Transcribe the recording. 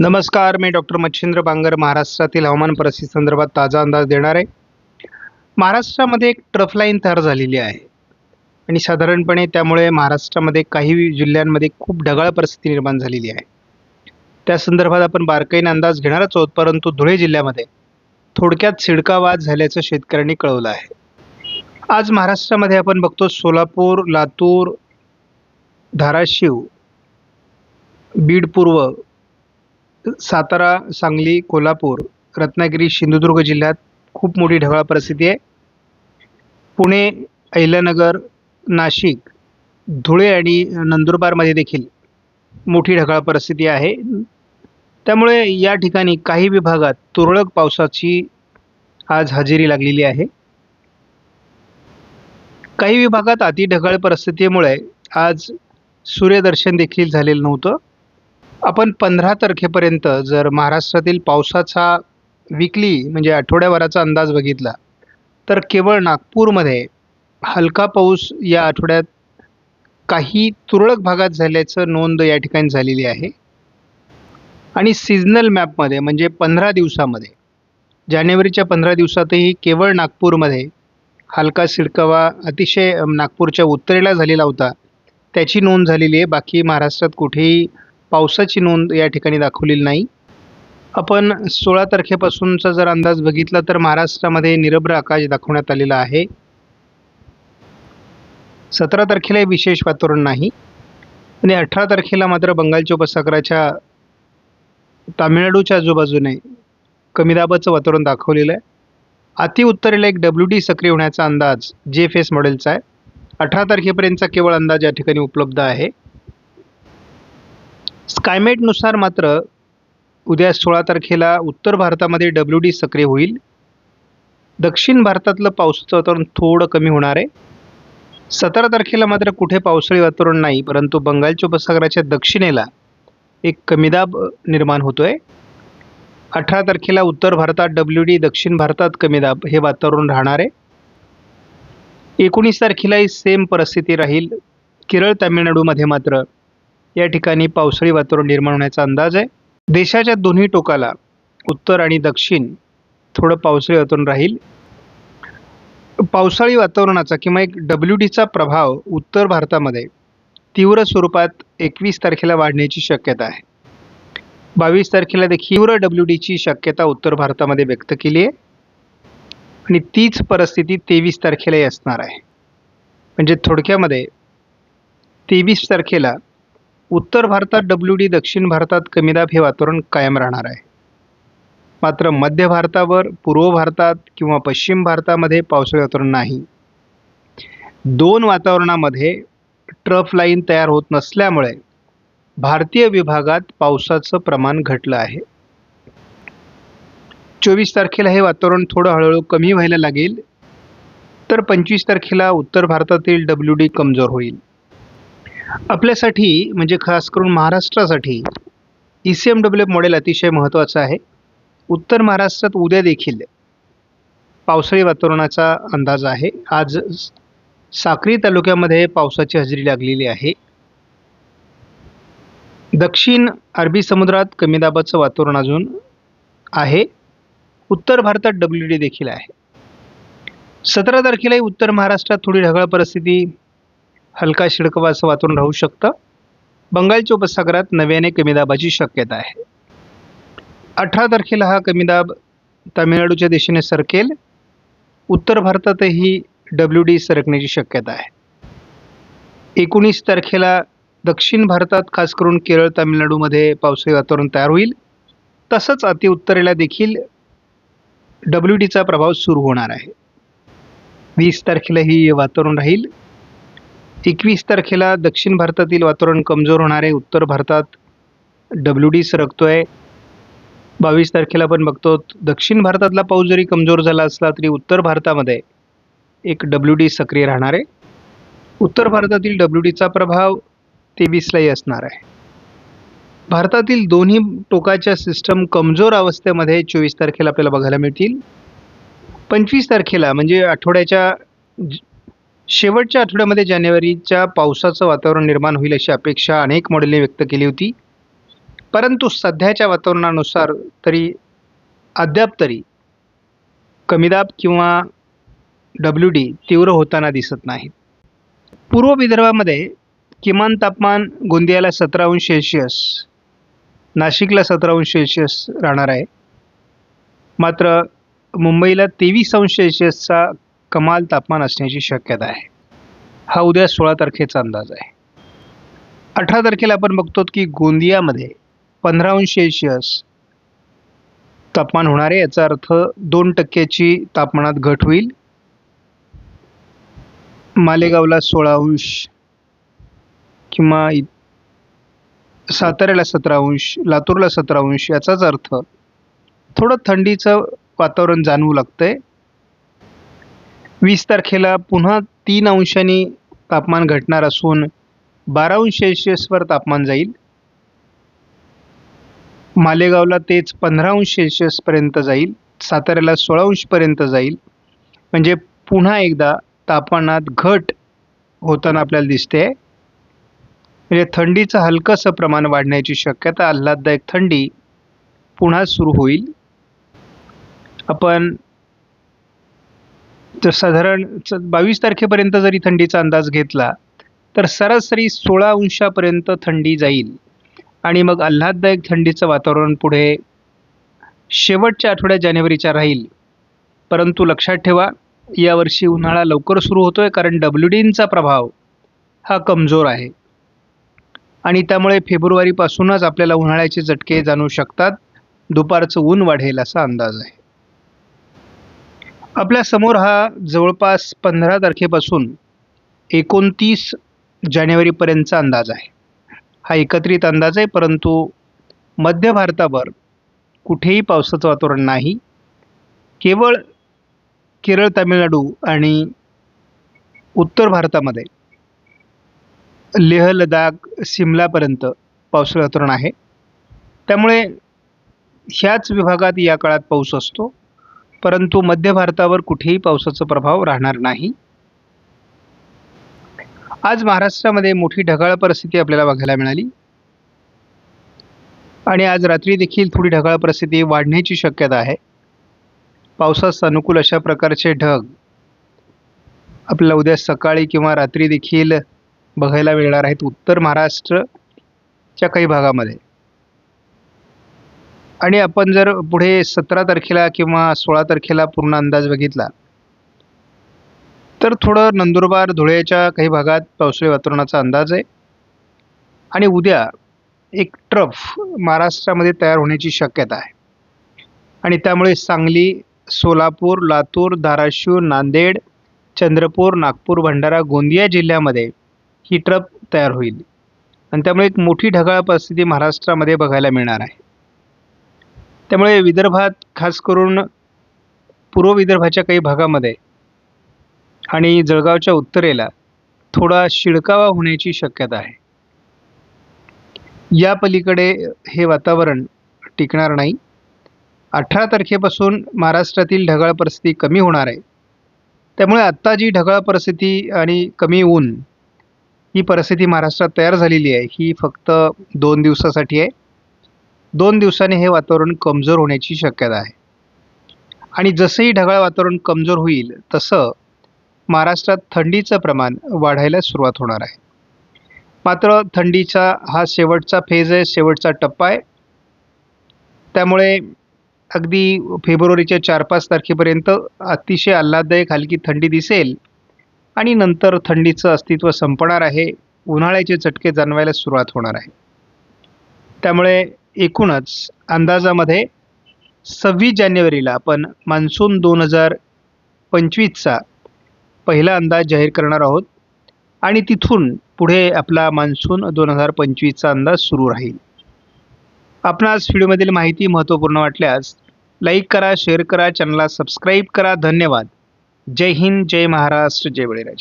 नमस्कार मी डॉक्टर मच्छिंद्र बांगर महाराष्ट्रातील हवामान परिस्थिती संदर्भात ताजा अंदाज देणार आहे. महाराष्ट्रामध्ये एक ट्रफ लाईन तयार झालेली आहे. आणि साधारणपणे त्यामुळे महाराष्ट्रामध्ये काही जिल्ह्यांमध्ये खूप ढगाळ परिस्थिती निर्माण झालेली आहे. त्या संदर्भात आपण बारकाईने अंदाज घेणारच आहोत परंतु धुळे जिल्ह्यामध्ये थोडक्यात सिडका वाद झाल्याचं शेतकऱ्यांनी कळवलं आहे. आज महाराष्ट्रामध्ये आपण बघतो सोलापूर लातूर धाराशिव बीड पूर्व सातारा सांगली कोल्हापूर रत्नागिरी सिंधुदुर्ग जिल्ह्यात खूप मोठी ढगाळ परिस्थिती आहे. पुणे अहिल्यानगर नाशिक धुळे आणि नंदुरबारमध्ये देखील मोठी ढगाळ परिस्थिती आहे. त्यामुळे या ठिकाणी काही विभागात तुरळक पावसाची आज हजेरी लागलेली आहे. काही विभागात अति ढगाळ परिस्थितीमुळे आज सूर्यदर्शन देखील झालेलं नव्हतं. आपण पंधरा तारखेपर्यंत जर महाराष्ट्रातील पावसाचा विकली म्हणजे आठवड्याभराचा अंदाज बघितला तर केवळ नागपूरमध्ये हलका पाऊस या आठवड्यात काही तुरळक भागात झाल्याचं नोंद या ठिकाणी झालेली आहे. आणि सिजनल मॅपमध्ये म्हणजे पंधरा दिवसामध्ये जानेवारीच्या पंधरा दिवसातही केवळ नागपूरमध्ये हलका सिडकावा अतिशय नागपूरच्या उत्तरेला झालेला होता त्याची नोंद झालेली आहे. बाकी महाराष्ट्रात कुठेही पावसाची नोंद या ठिकाणी दाखवलेली नाही. आपण सोळा तारखेपासूनचा जर अंदाज बघितला तर महाराष्ट्रामध्ये निरभ्र आकाश दाखवण्यात आलेला आहे. सतरा तारखेला विशेष वातावरण नाही. आणि अठरा तारखेला मात्र बंगालच्या उपसागराच्या तामिळनाडूच्या आजूबाजूने कमी दाबाचं वातावरण दाखवलेलं आहे. अति उत्तरेला एक डब्ल्यू डी सक्रिय होण्याचा अंदाज जे एफ एस मॉडेलचा आहे. अठरा तारखेपर्यंतचा केवळ अंदाज या ठिकाणी उपलब्ध आहे. स्कायमेटनुसार मात्र उद्या सोळा तारखेला उत्तर भारतामध्ये डब्ल्यू डी सक्रिय होईल. दक्षिण भारतातलं पावसाचं वातावरण थोडं कमी होणार आहे. सतरा तारखेला मात्र कुठे पावसाळी वातावरण नाही परंतु बंगालच्या उपसागराच्या दक्षिणेला एक कमीदाब निर्माण होतो आहे अठरा तारखेला उत्तर भारतात डब्ल्यू डी दक्षिण भारतात कमीदाब हे वातावरण राहणार आहे. एकोणीस तारखेलाही सेम परिस्थिती राहील. केरळ तामिळनाडूमध्ये मात्र या ठिकाणी पावसाळी वातावरण निर्माण होण्याचा अंदाज आहे. देशाच्या दोन्ही टोकाला उत्तर आणि दक्षिण थोडं पावसाळी वातावरण राहील. पावसाळी वातावरणाचा किंवा एक डब्ल्यू डीचा प्रभाव उत्तर भारतामध्ये तीव्र स्वरूपात एकवीस तारखेला वाढण्याची शक्यता आहे. बावीस तारखेला देखील तीव्र डब्ल्यू डीची शक्यता उत्तर भारतामध्ये व्यक्त केली आहे. आणि तीच परिस्थिती तेवीस तारखेलाही असणार आहे. म्हणजे थोडक्यामध्ये तेवीस तारखेला उत्तर भारतात डब्ल्यू डी दक्षिण भारतात कमीदाब हे वातावरण कायम राहणार आहे. मात्र मध्य भारतावर पूर्व भारतात किंवा पश्चिम भारतामध्ये पावसाळी वातावरण नाही. दोन वातावरणामध्ये ट्रफ लाईन तयार होत नसल्यामुळे भारतीय विभागात पावसाचं प्रमाण घटलं आहे. चोवीस तारखेला हे वातावरण थोडं हळूहळू कमी व्हायला लागेल तर पंचवीस तारखेला उत्तर भारतातील डब्ल्यू डी कमजोर होईल. आपल्यासाठी म्हणजे खास करून महाराष्ट्रासाठी E C M W F model अतिशय महत्त्वाचं आहे. उत्तर महाराष्ट्रात उद्या देखील पावसाळी वातावरणाचा अंदाज आहे. आज साक्री तालुक्यामध्ये पावसाची हजेरी लागलेली आहे. दक्षिण अरबी समुद्रात कमी दाबाचं वातावरण अजून आहे. उत्तर भारतात डब्ल्यू डी देखील आहे. सतरा तारखेलाही उत्तर महाराष्ट्रात थोडी ढगाळ परिस्थिती हलका शिडकवाचं वातावरण राहू शकतं. बंगालच्या उपसागरात नव्याने कमी दाबाची शक्यता आहे. अठरा तारखेला हा कमी दाब तामिळनाडूच्या दिशेने सरकेल. उत्तर भारतातही डब्ल्यू डी सरकण्याची शक्यता आहे. एकोणीस तारखेला दक्षिण भारतात खास करून केरळ तामिळनाडूमध्ये पावसाळी वातावरण तयार होईल. तसंच अतिउत्तरेला देखील डब्ल्यू डीचा प्रभाव सुरू होणार आहे. वीस तारखेला ही वातावरण राहील. एकवीस तारखेला दक्षिण भारतातील वातावरण कमजोर होणार आहे. उत्तर भारतात डब्ल्यू डी सरकतोय आहे बावीस तारखेला आपण बघतो दक्षिण भारतातला पाऊस जरी कमजोर झाला असला तरी उत्तर भारतामध्ये एक डब्ल्यू डी सक्रिय राहणार आहे. उत्तर भारतातील डब्ल्यू डीचा प्रभाव तेवीसलाही असणार आहे. भारतातील दोन्ही टोकाच्या सिस्टम कमजोर अवस्थेमध्ये चोवीस तारखेला आपल्याला बघायला मिळतील. पंचवीस तारखेला म्हणजे आठवड्याच्या ज- शेवटच्या आठवड्यामध्ये जानेवारीच्या पावसाचं वातावरण निर्माण होईल अशी अपेक्षा अनेक मॉडेलने व्यक्त केली होती. परंतु सध्याच्या वातावरणानुसार तरी अद्याप तरी कमीदाब किंवा डब्ल्यू डी तीव्र होताना दिसत नाहीत. पूर्व विदर्भामध्ये किमान तापमान गोंदियाला सतरा अंश सेल्शियस नाशिकला सतरा अंश सेल्शियस राहणार आहे. मात्र मुंबईला तेवीस अंश सेल्शियसचा कमाल तापमान असण्याची शक्यता आहे. हा उद्या सोळा तारखेचा अंदाज आहे. अठरा तारखेला आपण बघतो की गोंदियामध्ये पंधरा अंश सेल्शियस तापमान होणार आहे. याचा अर्थ दोन टक्क्याची तापमानात घट होईल. मालेगावला सोळा अंश किंवा साताऱ्याला सतरा अंश लातूरला सतरा अंश याचाच अर्थ थोडं थंडीचं वातावरण जाणवू लागतंय. वीस तारखेला पुन्हा तीन अंशांनी तापमान घटणार असून बारा अंश सेल्शियसवर तापमान जाईल. मालेगावला तेच पंधरा अंश सेल्शियसपर्यंत जाईल. साताऱ्याला सोळा अंशपर्यंत जाईल. म्हणजे पुन्हा एकदा तापमानात घट होताना आपल्याला दिसते. म्हणजे थंडीचं हलकंसं प्रमाण वाढण्याची शक्यता आल्हाददायक थंडी पुन्हा सुरू होईल. आपण तर साधारण बावीस तारखेपर्यंत जरी थंडीचा अंदाज घेतला तर सरासरी सोळा अंशापर्यंत थंडी जाईल. आणि मग आल्हाददायक थंडीचं वातावरण पुढे शेवटच्या आठवड्यात जानेवारीच्या राहील. परंतु लक्षात ठेवा यावर्षी उन्हाळा लवकर सुरू होतो आहे कारण डब्ल्यू डींचा प्रभाव हा कमजोर आहे. आणि त्यामुळे फेब्रुवारीपासूनच आपल्याला उन्हाळ्याचे झटके जाणू शकतात. दुपारचं ऊन वाढेल असा अंदाज आहे. आपल्यासमोर हा जवळपास पंधरा तारखेपासून एकोणतीस जानेवारीपर्यंतचा अंदाज आहे. हा एकत्रित अंदाज आहे परंतु मध्य भारतावर कुठेही पावसाचं वातावरण नाही. केवळ केरळ तामिळनाडू आणि उत्तर भारतामध्ये लेह लडाख सिमलापर्यंत पावसाचं वातावरण आहे. त्यामुळे ह्याच विभागात या काळात पाऊस असतो. परंतु मध्य भारतावर कुठेही पावसाचा प्रभाव राहणार नाही. आज महाराष्ट्रामध्ये मोठी ढगाळ परिस्थिती आपल्याला बघायला मिळाली. आणि आज रात्री देखील थोडी ढगाळ परिस्थिती वाढण्याची शक्यता आहे. पावसास अनुकूल अशा प्रकारचे ढग आपल्याला उद्या सकाळी किंवा रात्री देखील बघायला मिळणार आहेत उत्तर महाराष्ट्रच्या काही भागामध्ये. आणि आपण जर पुढे सतरा तारखेला किंवा सोळा तारखेला पूर्ण अंदाज बघितला तर थोडं नंदुरबार धुळ्याच्या काही भागात पावसाळी वातावरणाचा अंदाज आहे. आणि उद्या एक ट्रफ महाराष्ट्रामध्ये तयार होण्याची शक्यता आहे. आणि त्यामुळे सांगली सोलापूर लातूर धाराशिव नांदेड चंद्रपूर नागपूर भंडारा गोंदिया जिल्ह्यामध्ये ही ट्रफ तयार होईल. आणि त्यामुळे एक मोठी ढगाळ परिस्थिती महाराष्ट्रामध्ये बघायला मिळणार आहे. त्यामुळे विदर्भात खास करून पूर्व विदर्भाच्या काही भागामध्ये आणि जळगावच्या उत्तरेला थोडा शिडकावा होण्याची शक्यता आहे. या पलीकडे हे वातावरण टिकणार नाही. अठरा तारखेपासून महाराष्ट्रातील ढगाळ परिस्थिती कमी होणार आहे. त्यामुळे आत्ता जी ढगाळ परिस्थिती आणि कमी ऊन ही परिस्थिती महाराष्ट्रात तयार झालेली आहे ही फक्त दोन दिवसासाठी आहे. दोन दिवसांनी हे वातावरण कमजोर होण्याची शक्यता आहे. आणि जसंही ढगाळ वातावरण कमजोर होईल तसं महाराष्ट्रात थंडीचं प्रमाण वाढायला सुरुवात होणार आहे. मात्र थंडीचा हा शेवटचा फेज आहे शेवटचा टप्पा आहे. त्यामुळे अगदी फेब्रुवारीच्या चार पाच तारखेपर्यंत अतिशय आल्हाददायक हलकी थंडी दिसेल आणि नंतर थंडीचं अस्तित्व संपणार आहे उन्हाळ्याचे चटके जाणवायला सुरुवात होणार आहे. त्यामुळे एकूणच अंदाजामध्ये सव्वीस जानेवारीला आपण मान्सून दोन हजार पंचवीसचा पहिला अंदाज जाहीर करणार आहोत. आणि तिथून पुढे आपला मान्सून दोन हजार पंचवीसचा अंदाज सुरू राहील. आपणास व्हिडिओमधील माहिती महत्त्वपूर्ण वाटल्यास लाईक करा शेअर करा चॅनलला सबस्क्राईब करा. धन्यवाद. जय हिंद जय महाराष्ट्र जय बळीराजा.